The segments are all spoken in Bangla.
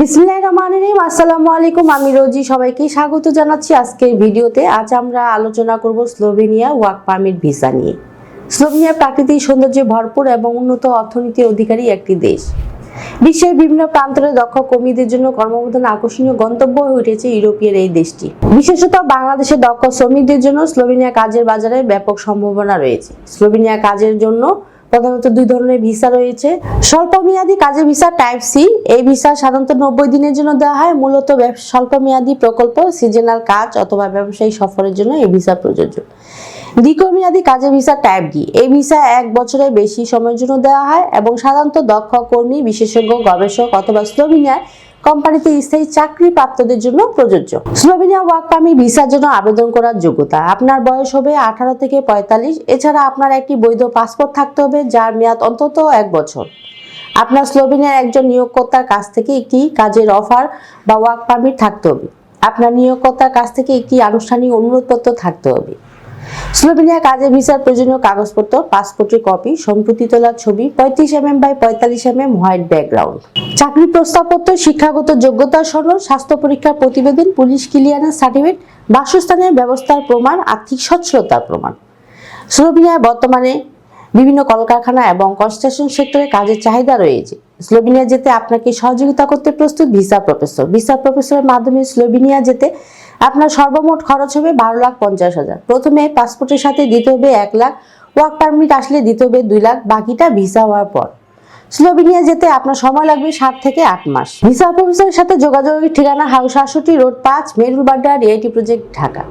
বিসমিল্লাহির রহমানির রহিম। আসসালামু আলাইকুম আমি রোজি সবাইকে স্বাগত জানাচ্ছি আজকের ভিডিওতে। আজ আমরা আলোচনা করব স্লোভেনিয়া ওয়ার্ক পারমিট ভিসা নিয়ে। স্লোভেনিয়া প্রাকৃতিক সৌন্দর্যে ভরপুর এবং উন্নত অর্থনীতির অধিকারী একটি দেশ। বিশ্বের বিভিন্ন প্রান্তরে দক্ষ কর্মীদের জন্য কর্মবর্ধন আকর্ষণীয় গন্তব্য হয়ে উঠেছে ইউরোপীয় এই দেশটি। বিশেষত বাংলাদেশের দক্ষ শ্রমিকদের জন্য স্লোভেনিয়া কাজের বাজারে ব্যাপক সম্ভাবনা রয়েছে। স্লোভেনিয়া কাজের জন্য প্রধানত দুই ধরনের ভিসা রয়েছে। স্বল্প মেয়াদী কাজের ভিসা টাইপ সি এই ভিসা সাধারণত নব্বই দিনের জন্য দেওয়া হয়। মূলত স্বল্প মেয়াদী প্রকল্প সিজনাল কাজ অথবা ব্যবসায়ী সফরের জন্য এই ভিসা প্রযোজ্য। দীর্ঘমেয়াদী কাজে ভিসা টাইপ ডি এই ভিসা এক বছরের বেশি সময়ের জন্য দেওয়া হয় এবং সাধারণত দক্ষ কর্মী, বিশেষজ্ঞ, গবেষক অথবা স্লোভেনিয়ার কোম্পানিতে স্থায়ী চাকরি প্রাপ্তদের জন্য প্রযোজ্য। স্লোভেনিয়া ওয়ার্ক পারমিট ভিসার জন্য আবেদন করার যোগ্যতা। আপনার বয়স হবে আঠারো থেকে পঁয়তাল্লিশ। এছাড়া আপনার একটি বৈধ পাসপোর্ট থাকতে হবে, যার মেয়াদ অন্তত এক বছর। আপনার স্লোভেনিয়ার একজন নিয়োগকর্তার কাছ থেকে একটি কাজের অফার বা ওয়ার্ক পারমিট থাকতে হবে। আপনার নিয়োগকর্তার কাছ থেকে একটি আনুষ্ঠানিক অনুরোধপত্র থাকতে হবে। স্লোভেনিয়া কাজের ভিসার প্রয়োজনীয় কাগজপত্র, পাসপোর্টের কপি সম্প্রতি তোলা ছবি, পঁয়ত্রিশ এম এম বাই পঁয়তাল্লিশ এম এম হোয়াইট ব্যাকগ্রাউন্ড চাকরি প্রস্তাবপত্র, শিক্ষাগত যোগ্যতার সনদ স্বাস্থ্য পরীক্ষার প্রতিবেদন, পুলিশ ক্লিয়ারেন্স সার্টিফিকেট, বাসস্থানের ব্যবস্থার প্রমাণ, আর্থিক সচ্ছলতার প্রমাণ। স্লোভেনিয়ায় বর্তমানে বিভিন্ন কলকারখানা এবং কনস্ট্রাকশন সেক্টরে কাজের চাহিদা রয়েছে। স্লোভেনিয়া যেতে আপনাকে সহযোগিতা করতে প্রস্তুত ভিসা প্রফেসর। ভিসা প্রফেসরের মাধ্যমে স্লোভেনিয়া যেতে আপনার সর্বমোট খরচ হবে বারো লাখ পঞ্চাশ হাজার। প্রথমে পাসপোর্টের সাথে দিতে হবে এক লাখ, ওয়ার্ক পারমিট আসলে দিতে হবে দুই লাখ, বাকিটা ভিসা হওয়ার পর। স্লোভেনিয়া যেতে আপনার সময় লাগবে সাত থেকে আট মাস। ভিসা প্রফেসরের সাথে যোগাযোগের ঠিকানা হাউস আটষট্টি রোড পাঁচ Merul Badda RIT project, Dhaka.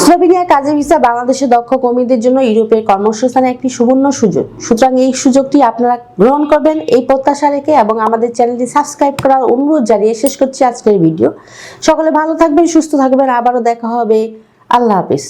Slovenia কাজে ভিসা বাংলাদেশের দক্ষ কর্মীদের জন্য ইউরোপের কর্মসংস্থানে একটি সুবর্ণ সুযোগ। সুতরাং এই সুযোগটি আপনারা গ্রহণ করবেন, এই প্রত্যাশা রেখে এবং আমাদের চ্যানেলটি সাবস্ক্রাইব করার অনুরোধ জানিয়ে শেষ করছি আজকের ভিডিও। সকলে ভালো থাকবেন, সুস্থ থাকবেন, আবারও দেখা হবে। আল্লাহ হাফিজ।